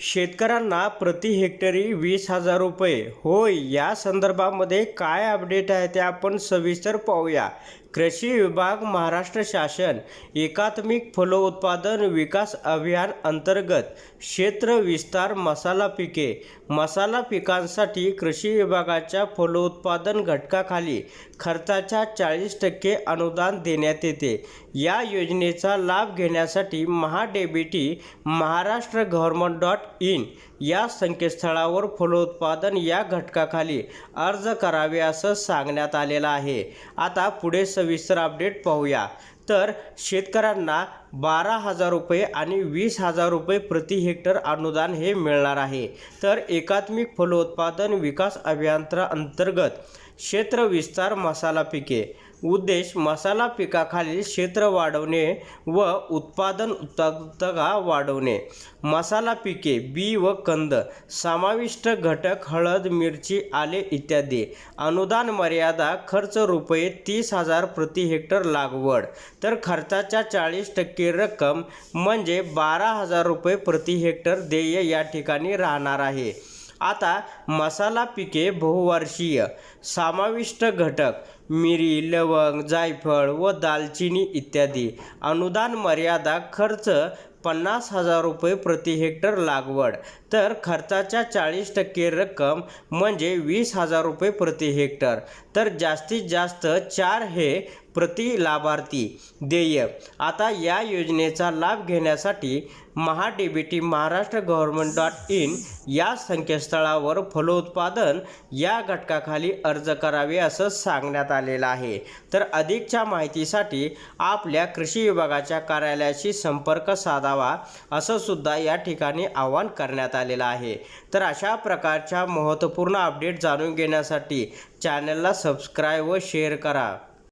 शेतकऱ्यांना प्रति हेक्टरी वीस हजार रुपये. होय या संदर्भामध्ये काय अपडेट आहे ते आपण सविस्तर पाहूया. कृषी विभाग महाराष्ट्र शासन एकात्मिक फलोत्पादन विकास अभियान अंतर्गत क्षेत्र विस्तार मसाला पिके. मसाला पिकांसाठी कृषी विभागाच्या फलोत्पादन घटकाखाली खर्चाच्या चाळीस टक्के अनुदान देण्यात येते. या योजनेचा लाभ घेण्यासाठी MahaDBT Maharashtra government dot in. या संकेतस्थळावर फलोत्पादन या घटकाखाली अर्ज करावे असं सांगण्यात आलेलं आहे. आता पुढे सविस्तर अपडेट पाहूया. तर शेतकऱ्यांना बारा हजार रुपये आणि वीस हजार रुपये प्रति हेक्टर अनुदान हे मिळणार आहे. तर एकात्मिक फलोत्पादन विकास अभियांत्रा अंतर्गत क्षेत्र विस्तार मसाला पिके. उद्देश मसाला पिकाखालील क्षेत्र वाढवणे व उत्पादन उत्पादकता वाढवणे. मसाला पिके बी व कंद समाविष्ट घटक हळद मिरची आले इत्यादी. अनुदान मर्यादा खर्च रुपये तीस हजार प्रति हेक्टर लागवड. तर खर्चाच्या चाळीस टक्के रक्कम म्हणजे बारा हजार रुपये प्रति हेक्टर देय या ठिकाणी राहणार आहे. आता मसाला पिके बहुवर्षीय समाविष्ट घटक मिरी लवंग जायफळ व दालचिनी इत्यादी. अनुदान मर्यादा खर्च पन्नास हजार रुपये प्रति हेक्टर लागवड. तर खर्चाच्या चाळीस टक्के रक्कम म्हणजे वीस हजार रुपये प्रति हेक्टर. तर जास्तीत जास्त चार हे प्रति लाभार्थी देय. आता या योजनेचा लाभ घेण्यासाठी MahaDBT Maharashtra government dot in या संकेतस्थळावर फलोत्पादन या घटकाखाली अर्ज करावे असं सांगण्यात आलेलं आहे. तर अधिकच्या माहितीसाठी आपल्या कृषी विभागाच्या कार्यालयाशी संपर्क साधावा असं सुद्धा या ठिकाणी आवाहन करण्यात आलेलं आहे. तर अशा प्रकारच्या महत्त्वपूर्ण अपडेट जाणून घेण्यासाठी चॅनलला सबस्क्राईब व शेअर करा.